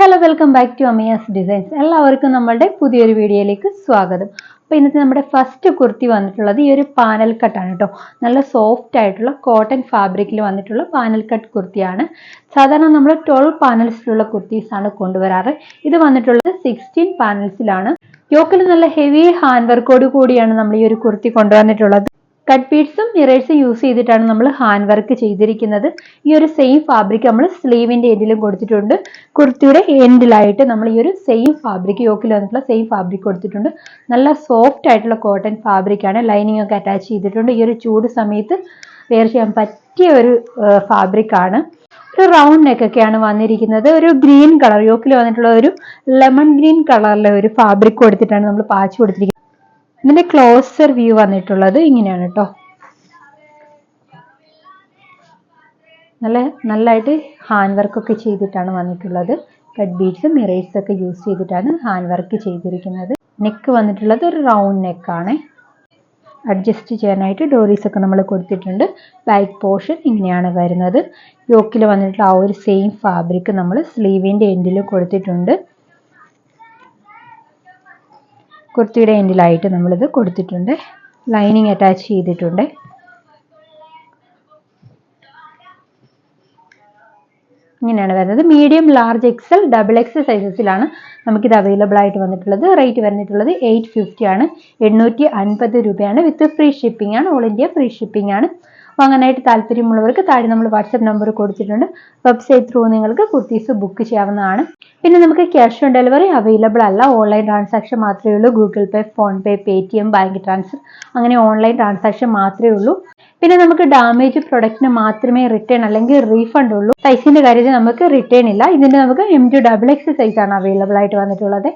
Hello welcome back to Amiyas designs. എല്ലാവർക്കും നമ്മളുടെ പുതിയൊരു വീഡിയോയിലേക്ക് സ്വാഗതം. അപ്പോൾ ഇന്നത്തെ നമ്മുടെ ഫസ്റ്റ് കുർത്തി വന്നിട്ടുള്ളത് ഈ ഒരു പാനൽ കട്ടാണ് കേട്ടോ നല്ല സോഫ്റ്റ് ആയിട്ടുള്ള കോട്ടൺ ഫാബ്രിക്കിൽ വന്നിട്ടുള്ള പാനൽ കട്ട് കുർത്തിയാണ്. സാധാരണ നമ്മൾ ട്വൽവ് പാനൽസിലുള്ള കുർത്തീസാണ് കൊണ്ടുവരാറ്. ഇത് വന്നിട്ടുള്ളത് സിക്സ്റ്റീൻ പാനൽസിലാണ് യോക്കിൽ നല്ല ഹെവി ഹാൻഡ് വർക്കോട് കൂടിയാണ് നമ്മൾ ഈ ഒരു കുർത്തി കൊണ്ടുവന്നിട്ടുള്ളത്. കട്ട് ബീഡ്സും മിറേഴ്സും യൂസ് ചെയ്തിട്ടാണ് നമ്മൾ ഹാൻഡ് വർക്ക് ചെയ്തിരിക്കുന്നത്. ഈ ഒരു സെയിം ഫാബ്രിക് നമ്മൾ സ്ലീവിന്റെ എൻഡിലും കൊടുത്തിട്ടുണ്ട്. കുർത്തിയുടെ എൻഡിലായിട്ട് നമ്മൾ ഈ ഒരു സെയിം ഫാബ്രിക് യോക്കിൽ വന്നിട്ടുള്ള സെയിം ഫാബ്രിക് കൊടുത്തിട്ടുണ്ട്. നല്ല സോഫ്റ്റ് ആയിട്ടുള്ള കോട്ടൺ ഫാബ്രിക് ആണ്. ലൈനിങ് ഒക്കെ അറ്റാച്ച് ചെയ്തിട്ടുണ്ട്. ഈ ഒരു ചൂട് സമയത്ത് വെയർ ചെയ്യാൻ പറ്റിയ ഒരു ഫാബ്രിക് ആണ്. ഒരു റൗണ്ട് നെക്ക് ഒക്കെയാണ് വന്നിരിക്കുന്നത്. ഒരു ഗ്രീൻ കളർ യോക്കിൽ വന്നിട്ടുള്ള ഒരു ലെമൺ ഗ്രീൻ കളറിലെ ഒരു ഫാബ്രിക് കൊടുത്തിട്ടാണ് നമ്മൾ പാച്ച് കൊടുത്തിരിക്കുന്നത്. ഇതിന്റെ ക്ലോസർ വ്യൂ വന്നിട്ടുള്ളത് ഇങ്ങനെയാണ് കേട്ടോ നല്ല നല്ലതായിട്ട് ഹാൻഡ് വർക്ക് ഒക്കെ ചെയ്തിട്ടാണ് വന്നിട്ടുള്ളത്. കട്ട് ബീഡ്സ് മിറേഴ്സ് ഒക്കെ യൂസ് ചെയ്തിട്ടാണ് ഹാൻഡ് വർക്ക് ചെയ്തിരിക്കുന്നത്. നെക്ക് വന്നിട്ടുള്ളത് ഒരു റൗണ്ട് നെക്കാണ് അഡ്ജസ്റ്റ് ചെയ്യാനായിട്ട് ഡോറീസ് ഒക്കെ നമ്മൾ കൊടുത്തിട്ടുണ്ട്. ബാക്ക് പോർഷൻ ഇങ്ങനെയാണ് വരുന്നത്. യോക്കിൽ വന്നിട്ടുള്ള ആ ഒരു സെയിം ഫാബ്രിക് നമ്മൾ സ്ലീവിന്റെ എൻഡിൽ കൊടുത്തിട്ടുണ്ട്. കുർത്തിയുടെ എൻഡിലായിട്ട് നമ്മളിത് കൊടുത്തിട്ടുണ്ട്. ലൈനിങ് അറ്റാച്ച് ചെയ്തിട്ടുണ്ട്. ഇങ്ങനെയാണ് വരുന്നത്. Medium large XL double X സൈസസിലാണ് നമുക്കിത് അവൈലബിൾ ആയിട്ട് വന്നിട്ടുള്ളത്. റേറ്റ് വന്നിട്ടുള്ളത് എയ്റ്റ് ഫിഫ്റ്റി ആണ്. എണ്ണൂറ്റി അൻപത് രൂപയാണ്. വിത്ത് ഫ്രീ ഷിപ്പിംഗ് ആണ്. ഓൾ ഇന്ത്യ ഫ്രീ ഷിപ്പിംഗ് ആണ്. വാങ്ങാനായിട്ട് താല്പര്യമുള്ളവർക്ക് താഴെ നമ്മൾ വാട്സപ്പ് നമ്പർ കൊടുത്തിട്ടുണ്ട്. വെബ്സൈറ്റ് ത്രൂ നിങ്ങൾക്ക് കുർത്തീസ് ബുക്ക് ചെയ്യാവുന്നതാണ്. പിന്നെ നമുക്ക് ക്യാഷ് ഓൺ ഡെലിവറി അവൈലബിൾ അല്ല. ഓൺലൈൻ ട്രാൻസാക്ഷൻ മാത്രമേ ഉള്ളൂ. Google Pay PhonePe T M bank transfer അങ്ങനെ ഓൺലൈൻ ട്രാൻസാക്ഷൻ മാത്രമേ ഉള്ളൂ. പിന്നെ നമുക്ക് ഡാമേജ് പ്രൊഡക്റ്റിന് മാത്രമേ റിട്ടേൺ അല്ലെങ്കിൽ റീഫണ്ട് ഉള്ളൂ. സൈസിന്റെ കാര്യത്തിൽ നമുക്ക് റിട്ടേൺ ഇല്ല. ഇതിന്റെ നമുക്ക് M to double X size ആണ് അവൈലബിൾ ആയിട്ട് വന്നിട്ടുള്ളത്.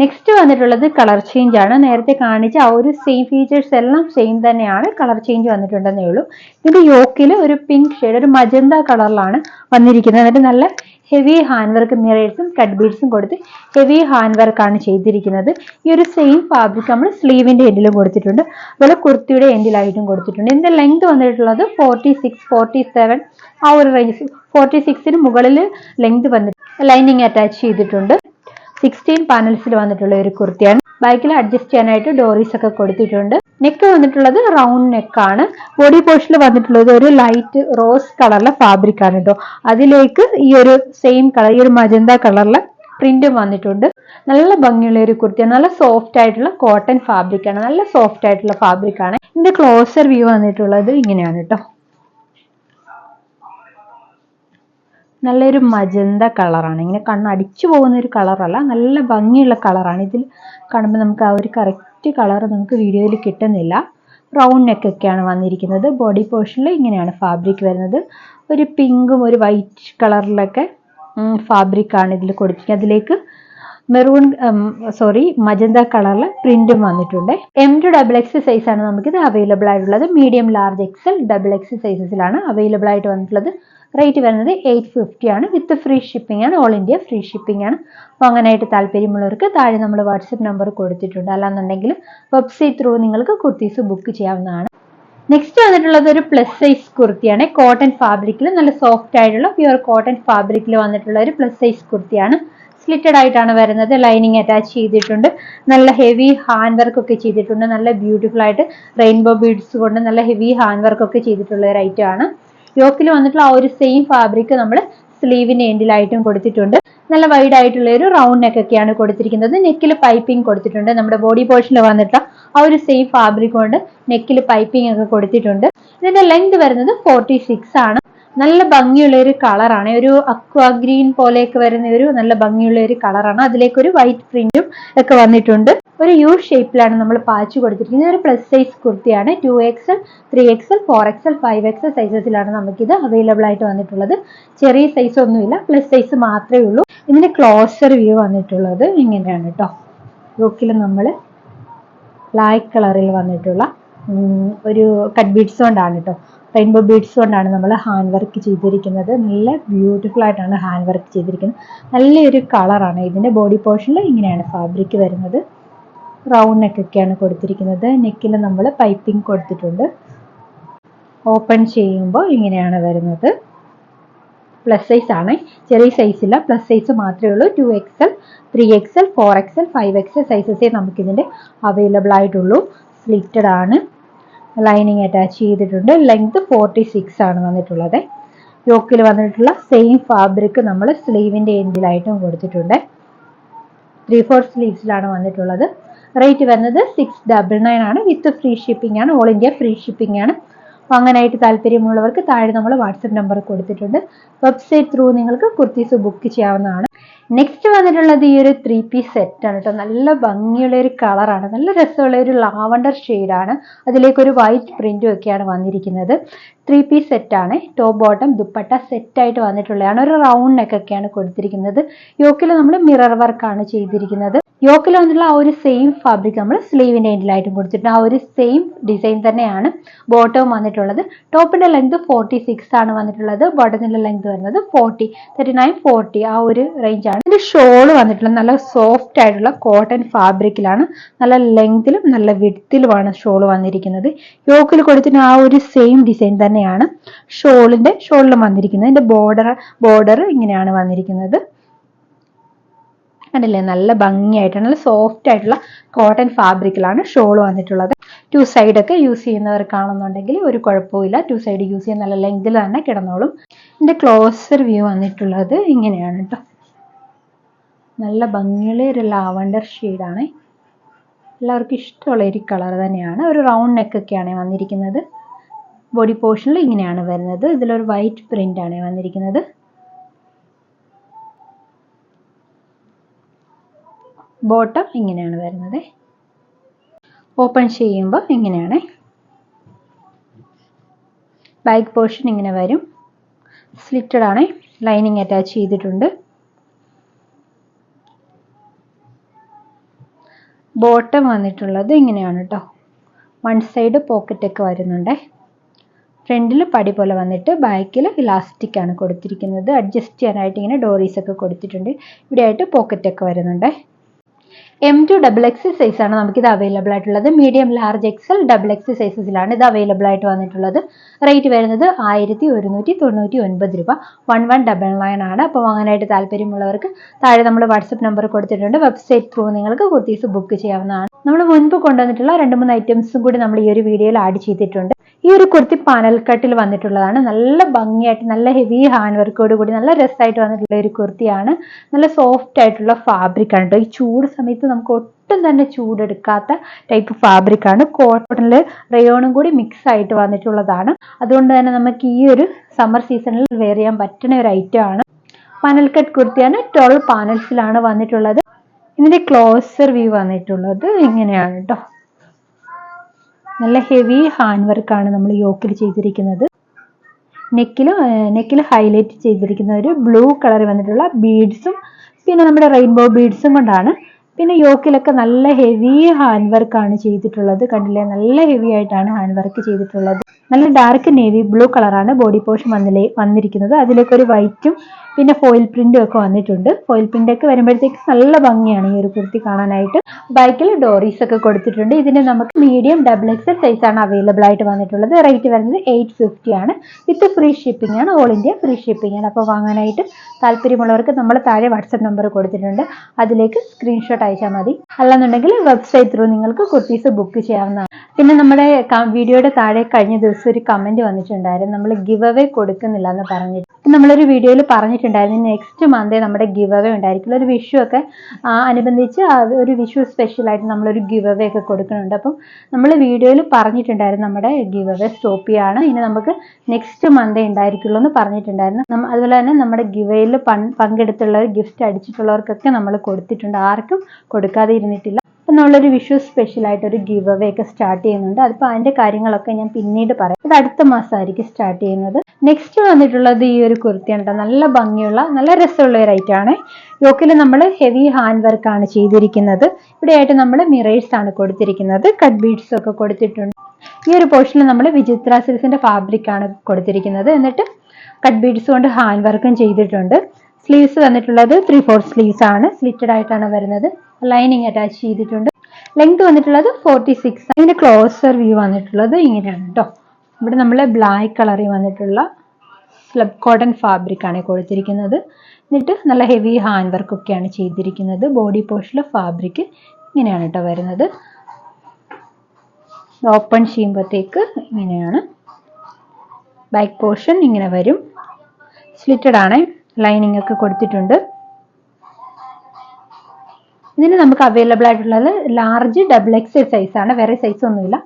നെക്സ്റ്റ് വന്നിട്ടുള്ളത് കളർ ചേഞ്ച് ആണ്. നേരത്തെ കാണിച്ച ആ ഒരു സെയിം ഫീച്ചേഴ്സ് എല്ലാം സെയിം തന്നെയാണ് കളർ ചേഞ്ച് വന്നിട്ടുണ്ടെന്നേ ഉള്ളൂ. ഇതിന്റെ യോക്കിൽ ഒരു പിങ്ക് ഷെയ്ഡ് ഒരു മജന്ത കളറിലാണ് വന്നിരിക്കുന്നത്. എന്നിട്ട് നല്ല ഹെവി ഹാൻഡ് വർക്ക് മിറേഴ്സും കട്ട് ബീഡ്സും കൊടുത്ത് ഹെവി ഹാൻഡ് വർക്കാണ് ചെയ്തിരിക്കുന്നത്. ഈ ഒരു സെയിം ഫാബ്രിക് നമ്മൾ സ്ലീവിന്റെ എൻഡിലും കൊടുത്തിട്ടുണ്ട്. അതുപോലെ കുർത്തിയുടെ എൻഡിലായിട്ടും കൊടുത്തിട്ടുണ്ട്. ഇതിന്റെ ലെങ്ത് വന്നിട്ടുള്ളത് ഫോർട്ടി സിക്സ് ഫോർട്ടി സെവൻ ആ ഒരു റേഞ്ച് ഫോർട്ടി സിക്സിന് മുകളിൽ ലെങ്ത് വന്നിട്ട് ലൈനിങ് അറ്റാച്ച് ചെയ്തിട്ടുണ്ട്. സിക്സ്റ്റീൻ പാനൽസിൽ വന്നിട്ടുള്ള ഒരു കുർത്തിയാണ്. ബാക്കിൽ അഡ്ജസ്റ്റ് ചെയ്യാനായിട്ട് ഡോറീസ് ഒക്കെ കൊടുത്തിട്ടുണ്ട്. നെക്ക് വന്നിട്ടുള്ളത് റൗണ്ട് നെക്കാണ് ബോഡി പോർഷനിൽ വന്നിട്ടുള്ളത് ഒരു ലൈറ്റ് റോസ് കളറിലെ ഫാബ്രിക് ആണ് കേട്ടോ അതിലേക്ക് ഈ ഒരു സെയിം കളർ ഈ ഒരു മജന്ത കളറിലെ പ്രിന്റും വന്നിട്ടുണ്ട്. നല്ല ഭംഗിയുള്ള ഒരു കുർത്തിയാണ്. നല്ല സോഫ്റ്റ് ആയിട്ടുള്ള കോട്ടൺ ഫാബ്രിക് ആണ്. നല്ല സോഫ്റ്റ് ആയിട്ടുള്ള ഫാബ്രിക് ആണ്. ഇതിന്റെ ക്ലോസർ വ്യൂ വന്നിട്ടുള്ളത് ഇങ്ങനെയാണ് കേട്ടോ നല്ലൊരു മജന്ത കളറാണ്. ഇങ്ങനെ കണ്ണ് അടിച്ചു പോകുന്ന ഒരു കളറല്ല നല്ല ഭംഗിയുള്ള കളറാണ്. ഇതിൽ കാണുമ്പോൾ നമുക്ക് ആ ഒരു കറക്റ്റ് കളർ നമുക്ക് വീഡിയോയിൽ കിട്ടുന്നില്ല. റൗണ്ട് നെക്ക് ഒക്കെയാണ് വന്നിരിക്കുന്നത് ബോഡി പോർഷനിൽ ഇങ്ങനെയാണ് ഫാബ്രിക് വരുന്നത്. ഒരു പിങ്കും ഒരു വൈറ്റ് കളറിലൊക്കെ ഫാബ്രിക് ആണ് ഇതിൽ കൊടുത്തിരിക്കുന്നത്. അതിലേക്ക് മെറൂൺ സോറി മജന്ത കളറിൽ പ്രിന്റും വന്നിട്ടുണ്ട്. M to double X size ആണ് നമുക്കിത് അവൈലബിൾ ആയിട്ടുള്ളത്. Medium large XL double X സൈസസിലാണ് available ആയിട്ട് വന്നിട്ടുള്ളത്. റേറ്റ് വരുന്നത് എയ്റ്റ് ഫിഫ്റ്റി ആണ്. വിത്ത് ഫ്രീ ഷിപ്പിംഗ് ആണ്. ഓൾ ഇന്ത്യ ഫ്രീ ഷിപ്പിംഗ് ആണ്. അപ്പോൾ അങ്ങനെയായിട്ട് താല്പര്യമുള്ളവർക്ക് താഴെ നമ്മൾ വാട്സപ്പ് നമ്പർ കൊടുത്തിട്ടുണ്ട്. അല്ലാന്നുണ്ടെങ്കിൽ വെബ്സൈറ്റ് ത്രൂ നിങ്ങൾക്ക് കുർത്തീസ് ബുക്ക് ചെയ്യാവുന്നതാണ്. നെക്സ്റ്റ് വന്നിട്ടുള്ളത് ഒരു പ്ലസ് സൈസ് കുർത്തിയാണ്. കോട്ടൺ ഫാബ്രിക്കിൽ നല്ല സോഫ്റ്റ് ആയിട്ടുള്ള പ്യുവർ കോട്ടൺ ഫാബ്രിക്കിൽ വന്നിട്ടുള്ള ഒരു പ്ലസ് സൈസ് കുർത്തിയാണ്. സ്ലിറ്റഡ് ആയിട്ടാണ് വരുന്നത്. ലൈനിങ് അറ്റാച്ച് ചെയ്തിട്ടുണ്ട്. നല്ല ഹെവി ഹാൻഡ് വർക്ക് ഒക്കെ ചെയ്തിട്ടുണ്ട്. നല്ല ബ്യൂട്ടിഫുൾ ആയിട്ട് റെയിൻബോ ബീഡ്സ് കൊണ്ട് നല്ല ഹെവി ഹാൻഡ് വർക്ക് ഒക്കെ ചെയ്തിട്ടുള്ള ഒരു ഐറ്റം ആണ്. യോക്കിൽ വന്നിട്ടുള്ള ആ ഒരു സെയിം ഫാബ്രിക് നമ്മൾ സ്ലീവിന്റെ എൻഡിലായിട്ടും കൊടുത്തിട്ടുണ്ട്. നല്ല വൈഡ് ആയിട്ടുള്ള ഒരു റൗണ്ട് നെക്ക് ഒക്കെയാണ് കൊടുത്തിരിക്കുന്നത്. നെക്കിൽ പൈപ്പിംഗ് കൊടുത്തിട്ടുണ്ട്. നമ്മുടെ ബോഡി പോർഷനിൽ വന്നിട്ട് ആ ഒരു സെയിം ഫാബ്രിക് കൊണ്ട് നെക്കിൽ പൈപ്പിംഗ് ഒക്കെ കൊടുത്തിട്ടുണ്ട്. ഇതിന്റെ ലെങ്ത് വരുന്നത് ഫോർട്ടി ആണ്. നല്ല ഭംഗിയുള്ള ഒരു കളറാണ്. ഒരു അക്വാ ഗ്രീൻ പോലെയൊക്കെ വരുന്ന ഒരു നല്ല ഭംഗിയുള്ള ഒരു കളറാണ്. അതിലേക്ക് ഒരു വൈറ്റ് പ്രിന്റും ഒക്കെ വന്നിട്ടുണ്ട്. ഒരു യു ഷേപ്പിലാണ് നമ്മൾ പാച്ച് കൊടുത്തിരിക്കുന്നത്. ഒരു പ്ലസ് സൈസ് കുർത്തിയാണ്. Two XL three XL four XL five XL സൈസസിലാണ് നമുക്കിത് അവൈലബിൾ ആയിട്ട് വന്നിട്ടുള്ളത്. ചെറിയ സൈസ് ഒന്നുമില്ല. പ്ലസ് സൈസ് മാത്രമേ ഉള്ളൂ. ഇതിന്റെ ക്ലോസർ വ്യൂ വന്നിട്ടുള്ളത് ഇങ്ങനെയാണ് കേട്ടോ യോക്കിൽ നമ്മൾ ബ്ലാക്ക് കളറിൽ വന്നിട്ടുള്ള ഒരു കട്ട് ബീഡ്സ് കൊണ്ടാണ് കേട്ടോ റെയിൻബോ ബീഡ്സ് കൊണ്ടാണ് നമ്മൾ ഹാൻഡ് വർക്ക് ചെയ്തിരിക്കുന്നത്. നല്ല ബ്യൂട്ടിഫുൾ ആയിട്ടാണ് ഹാൻഡ് വർക്ക് ചെയ്തിരിക്കുന്നത്. നല്ലൊരു കളറാണ് ഇതിന്റെ ബോഡി പോർഷനിൽ ഇങ്ങനെയാണ് ഫാബ്രിക് വരുന്നത്. റൗണ്ട് നെക്കൊക്കെയാണ് കൊടുത്തിരിക്കുന്നത്. നെക്കിൽ നമ്മൾ പൈപ്പിംഗ് കൊടുത്തിട്ടുണ്ട്. ഓപ്പൺ ചെയ്യുമ്പോൾ ഇങ്ങനെയാണ് വരുന്നത്. പ്ലസ് സൈസ് ആണ്. ചെറിയ സൈസില്ല പ്ലസ് സൈസ് മാത്രമേ ഉള്ളൂ. Two XL three XL four XL five XL സൈസസേ നമുക്കിതിന്റെ അവൈലബിൾ ആയിട്ടുള്ളൂ. സ്ലിറ്റഡ് ആണ്. ലൈനിങ് അറ്റാച്ച് ചെയ്തിട്ടുണ്ട്. ലെങ്ത് ഫോർട്ടി സിക്സ് ആണ് വന്നിട്ടുള്ളത്. യോക്കിൽ വന്നിട്ടുള്ള സെയിം ഫാബ്രിക് നമ്മൾ സ്ലീവിന്റെ എൻഡിലായിട്ടും കൊടുത്തിട്ടുണ്ട്. ത്രീ ഫോർ സ്ലീവ്സിലാണ് വന്നിട്ടുള്ളത്. റേറ്റ് വരുന്നത് സിക്സ് ഡബിൾ നയൻ ആണ്. വിത്ത് ഫ്രീ ഷിപ്പിംഗ് ആണ്. ഓൾ ഇന്ത്യ ഫ്രീ ഷിപ്പിംഗ് ആണ്. വാങ്ങാനായിട്ട് താല്പര്യമുള്ളവർക്ക് താഴെ നമ്മൾ വാട്സപ്പ് നമ്പർ കൊടുത്തിട്ടുണ്ട്. വെബ്സൈറ്റ് ത്രൂ നിങ്ങൾക്ക് കുർത്തീസ് ബുക്ക് ചെയ്യാവുന്നതാണ്. നെക്സ്റ്റ് വന്നിട്ടുള്ളത് ഈ ഒരു ത്രീ പീസ് സെറ്റ് ആണ് കേട്ടോ നല്ല ഭംഗിയുള്ള ഒരു കളറാണ് നല്ല രസമുള്ള ഒരു ലാവണ്ടർ ഷെയ്ഡാണ് അതിലേക്ക് ഒരു വൈറ്റ് പ്രിന്റും ഒക്കെയാണ് വന്നിരിക്കുന്നത്. ത്രീ പീസ് സെറ്റ് ആണ്. ടോപ്പ് ബോട്ടം ദുപ്പട്ട സെറ്റായിട്ട് വന്നിട്ടുള്ളതാണ്. ഒരു റൗണ്ട് നെക്ക് ഒക്കെയാണ് കൊടുത്തിരിക്കുന്നത്. യോക്കിൽ നമ്മൾ മിറർ വർക്കാണ് ചെയ്തിരിക്കുന്നത്. യോക്കിൽ വന്നിട്ടുള്ള ആ ഒരു സെയിം ഫാബ്രിക് നമ്മൾ സ്ലീവിന്റെ എൻഡിലായിട്ടും കൊടുത്തിട്ടുണ്ട്. ആ ഒരു സെയിം ഡിസൈൻ തന്നെയാണ്. ബോട്ടവും വന്നിട്ടുള്ളത്. ടോപ്പിന്റെ ലെങ്ത് ഫോർട്ടി സിക്സ് ആണ് വന്നിട്ടുള്ളത്. ബോട്ടത്തിന്റെ ലെങ്ത് വരുന്നത് ഫോർട്ടി തേർട്ടി നയൻ ഫോർട്ടി ആ ഒരു റേഞ്ച് ആണ്. ഇതിന്റെ ഷോൾ വന്നിട്ടുള്ളത് നല്ല സോഫ്റ്റ് ആയിട്ടുള്ള കോട്ടൺ ഫാബ്രിക്കിലാണ് നല്ല ലെങ്തിലും നല്ല വിടുത്തിലുമാണ് ഷോൾ വന്നിരിക്കുന്നത്. യോക്കിൽ കൊടുത്തിന് ആ ഒരു സെയിം ഡിസൈൻ തന്നെയാണ് ഷോളിന്റെ ഷോളിലും വന്നിരിക്കുന്നത്. ഇതിന്റെ ബോർഡർ ബോർഡർ ഇങ്ങനെയാണ് വന്നിരിക്കുന്നത്. കണ്ടില്ലേ? നല്ല ഭംഗിയായിട്ട് നല്ല സോഫ്റ്റ് ആയിട്ടുള്ള കോട്ടൺ ഫാബ്രിക്കിലാണ് ഷോൾ വന്നിട്ടുള്ളത്. ടു സൈഡ് ഒക്കെ യൂസ് ചെയ്യുന്നവർക്കാണെന്നുണ്ടെങ്കിൽ ഒരു കുഴപ്പമില്ല ടു സൈഡ് യൂസ് ചെയ്യാൻ നല്ല ലെങ്തിൽ തന്നെ കിടന്നോളും. ഇതിന്റെ ക്ലോസർ വ്യൂ വന്നിട്ടുള്ളത് ഇങ്ങനെയാണ് കേട്ടോ നല്ല ഭംഗിയുള്ള ഒരു ലാവണ്ടർ ഷെയ്ഡാണ് എല്ലാവർക്കും ഇഷ്ടമുള്ള ഒരു കളർ തന്നെയാണ്. ഒരു റൗണ്ട് നെക്ക് ഒക്കെയാണ് വന്നിരിക്കുന്നത്. ബോഡി പോർഷനിൽ ഇങ്ങനെയാണ് വരുന്നത്. ഇതിലൊരു വൈറ്റ് പ്രിന്റ് ആണ് വന്നിരിക്കുന്നത്. ബോട്ടം ഇങ്ങനെയാണ് വരുന്നത്. ഓപ്പൺ ചെയ്യുമ്പോൾ ഇങ്ങനെയാണ്. ബാക്ക് പോർഷൻ ഇങ്ങനെ വരും. സ്ലിറ്റഡ് ആണ്. ലൈനിങ് അറ്റാച്ച് ചെയ്തിട്ടുണ്ട്. ബോട്ടം വന്നിട്ടുള്ളത് ഇങ്ങനെയാണ് കേട്ടോ വൺ സൈഡ് പോക്കറ്റൊക്കെ വരുന്നുണ്ട്. ഫ്രണ്ടിൽ പടി പോലെ വന്നിട്ട് ബാക്കിൽ ഇലാസ്റ്റിക് ആണ് കൊടുത്തിരിക്കുന്നത്. അഡ്ജസ്റ്റ് ചെയ്യാനായിട്ട് ഇങ്ങനെ ഡോറീസ് ഒക്കെ കൊടുത്തിട്ടുണ്ട്. ഇവിടെ ആയിട്ട് പോക്കറ്റ് ഒക്കെ വരുന്നുണ്ട്. എം ടു ഡബിൾ എക്സ് സൈസാണ് നമുക്കിത് അവൈലബിൾ ആയിട്ടുള്ളത്. Medium large XL double X സൈസസിലാണ് ഇത് അവൈലബിൾ ആയിട്ട് വന്നിട്ടുള്ളത്. റേറ്റ് വരുന്നത് ആയിരത്തി ഒരുന്നൂറ്റി തൊണ്ണൂറ്റി ഒൻപത് രൂപ. വൺ വൺ ഡബിൾ നയൻ ആണ്. അപ്പോൾ വാങ്ങാനായിട്ട് താല്പര്യമുള്ളവർക്ക് താഴെ നമ്മൾ വാട്സപ്പ് നമ്പർ കൊടുത്തിട്ടുണ്ട്. വെബ്സൈറ്റ് ത്രൂ നിങ്ങൾക്ക് കുർത്തീസ് ബുക്ക് ചെയ്യാവുന്നതാണ്. നമ്മൾ മുൻപ് കൊണ്ടുവന്നിട്ടുള്ള രണ്ട് മൂന്ന് ഐറ്റംസും കൂടി നമ്മൾ ഈ ഒരു വീഡിയോയിൽ ആഡ് ചെയ്തിട്ടുണ്ട്. ഈ ഒരു കുർത്തി പാനൽ കട്ടിൽ വന്നിട്ടുള്ളതാണ്. നല്ല ഭംഗിയായിട്ട് നല്ല ഹെവി ഹാൻഡ് വർക്കോട് കൂടി നല്ല രസമായിട്ട് വന്നിട്ടുള്ള ഒരു കുർത്തിയാണ്. നല്ല സോഫ്റ്റ് ആയിട്ടുള്ള ഫാബ്രിക് ആണ് ഈ ചൂട് സമയത്ത് നമുക്ക് ഒട്ടും തന്നെ ചൂടെടുക്കാത്ത ടൈപ്പ് ഫാബ്രിക് ആണ്. കോട്ടണിൽ റയോണും കൂടി മിക്സ് ആയിട്ട് വന്നിട്ടുള്ളതാണ്. അതുകൊണ്ട് തന്നെ നമുക്ക് ഈ ഒരു സമ്മർ സീസണിൽ വെയർ ചെയ്യാൻ പറ്റുന്ന ഒരു ഐറ്റം ആണ്. പാനൽ കട്ട് കുർത്തിയാണ് ട്വൽവ് പാനൽസിലാണ് വന്നിട്ടുള്ളത്. ഇതിന്റെ ക്ലോസർ വ്യൂ വന്നിട്ടുള്ളത് ഇങ്ങനെയാണ് കേട്ടോ നല്ല ഹെവി ഹാൻഡ് വർക്കാണ് നമ്മൾ യോക്കിൽ ചെയ്തിരിക്കുന്നത്. നെക്കിൽ നെക്കിൽ ഹൈലൈറ്റ് ചെയ്തിരിക്കുന്ന ഒരു ബ്ലൂ കളർ വന്നിട്ടുള്ള ബീഡ്സും പിന്നെ നമ്മുടെ റെയിൻബോ ബീഡ്സും കൊണ്ടാണ്. പിന്നെ യോക്കിലൊക്കെ നല്ല ഹെവി ഹാൻഡ് വർക്കാണ് ചെയ്തിട്ടുള്ളത്. കണ്ടില്ലേ? നല്ല ഹെവി ആയിട്ടാണ് ഹാൻഡ് വർക്ക് ചെയ്തിട്ടുള്ളത്. നല്ല ഡാർക്ക് നേവി ബ്ലൂ കളറാണ് ബോഡി പോർഷൻ വന്നിലേ വന്നിരിക്കുന്നത്. അതിലേക്ക് ഒരു വൈറ്റും പിന്നെ ഫോയിൽ പ്രിന്റും ഒക്കെ വന്നിട്ടുണ്ട്. ഫോയിൽ പ്രിന്റ് ഒക്കെ വരുമ്പോഴത്തേക്ക് നല്ല ഭംഗിയാണ് ഈ ഒരു കുർത്തി കാണാനായിട്ട്. ബൈക്കിൽ ഡോറീസ് ഒക്കെ കൊടുത്തിട്ടുണ്ട്. ഇതിന് നമുക്ക് മീഡിയം ഡബിൾ എക്സൽ ആണ് അവൈലബിൾ ആയിട്ട് വന്നിട്ടുള്ളത്. റേറ്റ് വരുന്നത് എയ്റ്റ് ഫിഫ്റ്റി ആണ്. വിത്ത് ഫ്രീ ഷിപ്പിംഗ് ആണ്. ഓൾ ഇന്ത്യ ഫ്രീ ഷിപ്പിംഗ് ആണ്. അപ്പോൾ വാങ്ങാനായിട്ട് താല്പര്യമുള്ളവർക്ക് നമ്മൾ താഴെ വാട്സപ്പ് നമ്പർ കൊടുത്തിട്ടുണ്ട്. അതിലേക്ക് സ്ക്രീൻഷോട്ട് അയച്ചാൽ മതി. അല്ലാന്നുണ്ടെങ്കിൽ വെബ്സൈറ്റ് ത്രൂ നിങ്ങൾക്ക് കുർത്തീസ് ബുക്ക് ചെയ്യാവുന്നതാണ്. പിന്നെ നമ്മുടെ വീഡിയോയുടെ താഴെ കഴിഞ്ഞ ദിവസം ഒരു കമന്റ് വന്നിട്ടുണ്ടായിരുന്നു. നമ്മൾ ഗിവ് അവേ കൊടുക്കുന്നില്ല എന്ന് പറഞ്ഞിട്ട്. നമ്മളൊരു വീഡിയോയിൽ പറഞ്ഞിട്ടുണ്ടായിരുന്നു നെക്സ്റ്റ് മന്തേ നമ്മുടെ ഗിവ് അവേ ഉണ്ടായിരിക്കില്ല. ഒരു വിഷു ഒക്കെ അനുബന്ധിച്ച് ഒരു വിഷു സ്പെഷ്യൽ ആയിട്ട് നമ്മളൊരു ഗിവ് അവേ ഒക്കെ കൊടുക്കുന്നുണ്ട്. അപ്പം നമ്മൾ വീഡിയോയിൽ പറഞ്ഞിട്ടുണ്ടായിരുന്നു നമ്മുടെ ഗിവ് അവേ സ്റ്റോപ്പ് ചെയ്യാണ്. ഇനി നമുക്ക് നെക്സ്റ്റ് മന്തേ ഉണ്ടായിരിക്കുള്ളൂ എന്ന് പറഞ്ഞിട്ടുണ്ടായിരുന്നു. അതുപോലെ തന്നെ നമ്മുടെ ഗിവയിൽ പങ്കെടുത്തുള്ളവർ ഗിഫ്റ്റ് അടിച്ചിട്ടുള്ളവർക്കൊക്കെ നമ്മൾ കൊടുത്തിട്ടുണ്ട്. ആർക്കും കൊടുക്കാതെ ഇരുന്നിട്ടില്ല. അപ്പം നമ്മളൊരു വിഷു സ്പെഷ്യൽ ആയിട്ട് ഒരു ഗിവ് അവേ ഒക്കെ സ്റ്റാർട്ട് ചെയ്യുന്നുണ്ട്. അതിപ്പോൾ അതിന്റെ കാര്യങ്ങളൊക്കെ ഞാൻ പിന്നീട് പറയാം. ഇത് അടുത്ത മാസമായിരിക്കും സ്റ്റാർട്ട് ചെയ്യുന്നത്. നെക്സ്റ്റ് വന്നിട്ടുള്ളത് ഈ ഒരു കുർത്തിയാണ് കേട്ടോ നല്ല ഭംഗിയുള്ള നല്ല രസമുള്ള ഒരു ഐറ്റം ആണ്. യോക്കിൽ നമ്മൾ ഹെവി ഹാൻഡ് വർക്ക് ആണ് ചെയ്തിരിക്കുന്നത്. ഇവിടെയായിട്ട് നമ്മൾ മിറേഴ്സ് ആണ് കൊടുത്തിരിക്കുന്നത്. കട്ട് ബീഡ്സ് ഒക്കെ കൊടുത്തിട്ടുണ്ട്. ഈ ഒരു പോർഷനിൽ നമ്മൾ വിചിത്ര സിൽസിന്റെ ഫാബ്രിക് ആണ് കൊടുത്തിരിക്കുന്നത്. എന്നിട്ട് കട്ട് ബീഡ്സ് കൊണ്ട് ഹാൻഡ് വർക്കും ചെയ്തിട്ടുണ്ട്. സ്ലീവ്സ് വന്നിട്ടുള്ളത് ത്രീ ഫോർ സ്ലീവ്സ് ആണ്. സ്ലിറ്റഡ് ആയിട്ടാണ് വരുന്നത്. ലൈനിങ് അറ്റാച്ച് ചെയ്തിട്ടുണ്ട്. ലെങ്ത് വന്നിട്ടുള്ളത് ഫോർട്ടി സിക്സ് അതിന്റെ ക്ലോസർ വ്യൂ വന്നിട്ടുള്ളത് ഇങ്ങനെയാണ് കേട്ടോ ഇവിടെ നമ്മൾ ബ്ലാക്ക് കളറിൽ വന്നിട്ടുള്ള സ്ലബ് കോട്ടൺ ഫാബ്രിക് ആണ് കൊടുത്തിരിക്കുന്നത്. എന്നിട്ട് നല്ല ഹെവി ഹാൻഡ് വർക്ക് ഒക്കെയാണ് ചെയ്തിരിക്കുന്നത്. ബോഡി പോർഷനിൽ ഫാബ്രിക് ഇങ്ങനെയാണ് കേട്ടോ വരുന്നത്. ഓപ്പൺ ചെയ്യുമ്പോഴത്തേക്ക് ഇങ്ങനെയാണ്. ബാക്ക് പോർഷൻ ഇങ്ങനെ വരും. സ്ലിറ്റഡ് ആണ്. ലൈനിങ് ഒക്കെ കൊടുത്തിട്ടുണ്ട്. ഇതിന് നമുക്ക് അവൈലബിൾ ആയിട്ടുള്ളത് ലാർജ് ഡബിൾ എക്സ് സൈസ് ആണ്. വേറെ സൈസ് ഒന്നുമില്ല.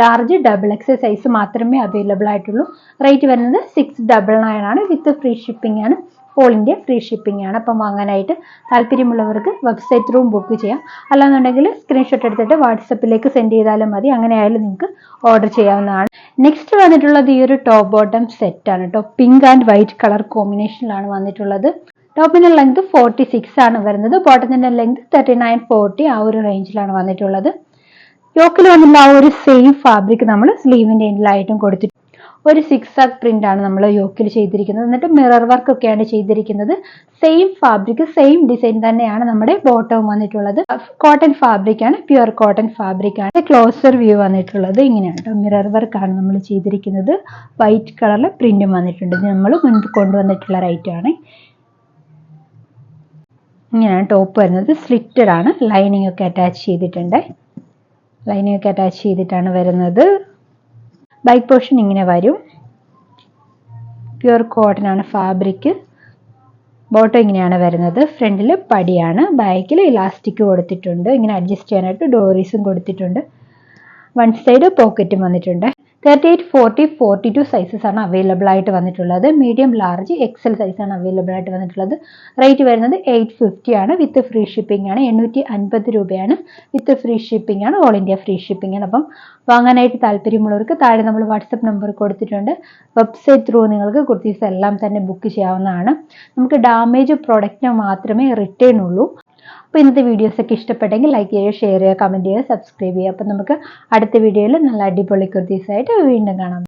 ലാർജ് ഡബിൾ എക്സ് സൈസ് മാത്രമേ അവൈലബിൾ ആയിട്ടുള്ളൂ. റേറ്റ് വരുന്നത് സിക്സ് ഡബിൾ നയൻ ആണ്. വിത്ത് ഫ്രീ ഷിപ്പിംഗ് ആണ്. ഓൾ ഇന്ത്യ ഫ്രീ ഷിപ്പിംഗ് ആണ്. അപ്പം വാങ്ങാനായിട്ട് താല്പര്യമുള്ളവർക്ക് വെബ്സൈറ്റ് ത്രൂ ബുക്ക് ചെയ്യാം. അല്ലാന്നുണ്ടെങ്കിൽ സ്ക്രീൻഷോട്ട് എടുത്തിട്ട് വാട്സപ്പിലേക്ക് സെൻഡ് ചെയ്താലും മതി. അങ്ങനെ ആയാലും നിങ്ങൾക്ക് ഓർഡർ ചെയ്യാവുന്നതാണ്. നെക്സ്റ്റ് വന്നിട്ടുള്ളത് ഈ ഒരു ടോപ്പ് ബോട്ടം സെറ്റ് ആണ് കേട്ടോ പിങ്ക് ആൻഡ് വൈറ്റ് കളർ കോമ്പിനേഷനിലാണ് വന്നിട്ടുള്ളത്. ടോപ്പിന്റെ ലെങ്ത് ഫോർട്ടി സിക്സ് ആണ് വരുന്നത്. ബോട്ടത്തിന്റെ ലെങ്ത് തേർട്ടി നയൻ ഫോർട്ടി ആ ഒരു റേഞ്ചിലാണ് വന്നിട്ടുള്ളത്. യോക്കിൽ വന്നുള്ള ആ ഒരു സെയിം ഫാബ്രിക് നമ്മൾ സ്ലീവിന്റെ എൻഡിലായിട്ടും കൊടുത്തിട്ടുണ്ട് ഒരു സിക്സ് ആക് പ്രിന്റ് ആണ് നമ്മൾ യോക്കിൽ ചെയ്തിരിക്കുന്നത്. എന്നിട്ട് മിറർ വർക്ക് ഒക്കെയാണ് ചെയ്തിരിക്കുന്നത്. സെയിം ഫാബ്രിക് സെയിം ഡിസൈൻ തന്നെയാണ് നമ്മുടെ ബോട്ടവും വന്നിട്ടുള്ളത്. കോട്ടൺ ഫാബ്രിക് ആണ് പ്യുവർ കോട്ടൺ ഫാബ്രിക് ആണ്. ക്ലോസർ വ്യൂ വന്നിട്ടുള്ളത് ഇങ്ങനെയാണ് മിറർ വർക്ക് ആണ് നമ്മൾ ചെയ്തിരിക്കുന്നത്. വൈറ്റ് കളറിൽ പ്രിന്റും വന്നിട്ടുണ്ട്. നമ്മൾ മുൻപ് കൊണ്ടുവന്നിട്ടുള്ള റൈറ്റ് ആണ്. ഇങ്ങനെയാണ് ടോപ്പ് വരുന്നത്. സ്ലിറ്റഡ് ആണ്. ലൈനിങ് ഒക്കെ അറ്റാച്ച് ചെയ്തിട്ടുണ്ട്. ലൈനിങ് ഒക്കെ അറ്റാച്ച് ചെയ്തിട്ടാണ് വരുന്നത്. ബൈക്ക് പോർഷൻ ഇങ്ങനെ വരും. പ്യുർ കോട്ടൺ ആണ് ഫാബ്രിക് ബോട്ടം ഇങ്ങനെയാണ് വരുന്നത്. ഫ്രണ്ടിൽ പടിയാണ്. ബാക്കിൽ ഇലാസ്റ്റിക് കൊടുത്തിട്ടുണ്ട്. ഇങ്ങനെ അഡ്ജസ്റ്റ് ചെയ്യാനായിട്ട് ഡോറീസും കൊടുത്തിട്ടുണ്ട്. വൺ സൈഡ് പോക്കറ്റും വന്നിട്ടുണ്ട്. Thirty eight forty forty two sizes ആണ് അവൈലബിൾ ആയിട്ട് വന്നിട്ടുള്ളത്. മീഡിയം ലാർജ് എക്സൽ സൈസ് ആണ് അവൈലബിൾ ആയിട്ട് വന്നിട്ടുള്ളത്. റേറ്റ് വരുന്നത് എയ്റ്റ് ഫിഫ്റ്റി ആണ് വിത്ത് ഫ്രീ ഷിപ്പിംഗ് ആണ്. എണ്ണൂറ്റി അൻപത് രൂപയാണ് വിത്ത് ഫ്രീ ഷിപ്പിംഗ് ആണ്. ഓൾ ഇന്ത്യ ഫ്രീ ഷിപ്പിംഗ് ആണ്. അപ്പം വാങ്ങാനായിട്ട് താല്പര്യമുള്ളവർക്ക് താഴെ നമ്മൾ വാട്സപ്പ് നമ്പർ കൊടുത്തിട്ടുണ്ട്. വെബ്സൈറ്റ് ത്രൂ നിങ്ങൾക്ക് കുർത്തീസ് എല്ലാം തന്നെ ബുക്ക് ചെയ്യാവുന്നതാണ്. നമുക്ക് ഡാമേജ് പ്രൊഡക്റ്റിന് മാത്രമേ റിട്ടേൺ ഉള്ളൂ. അപ്പോൾ ഇന്നത്തെ വീഡിയോസ് ഒക്കെ ഇഷ്ടപ്പെട്ടെങ്കിൽ ലൈക്ക് ചെയ്യുക ഷെയർ ചെയ്യുക കമന്റ് ചെയ്യുക സബ്സ്ക്രൈബ് ചെയ്യുക. അപ്പോൾ നമുക്ക് അടുത്ത വീഡിയോയിൽ നല്ല അടിപൊളി കുർത്തീസായിട്ട് വീണ്ടും കാണാം.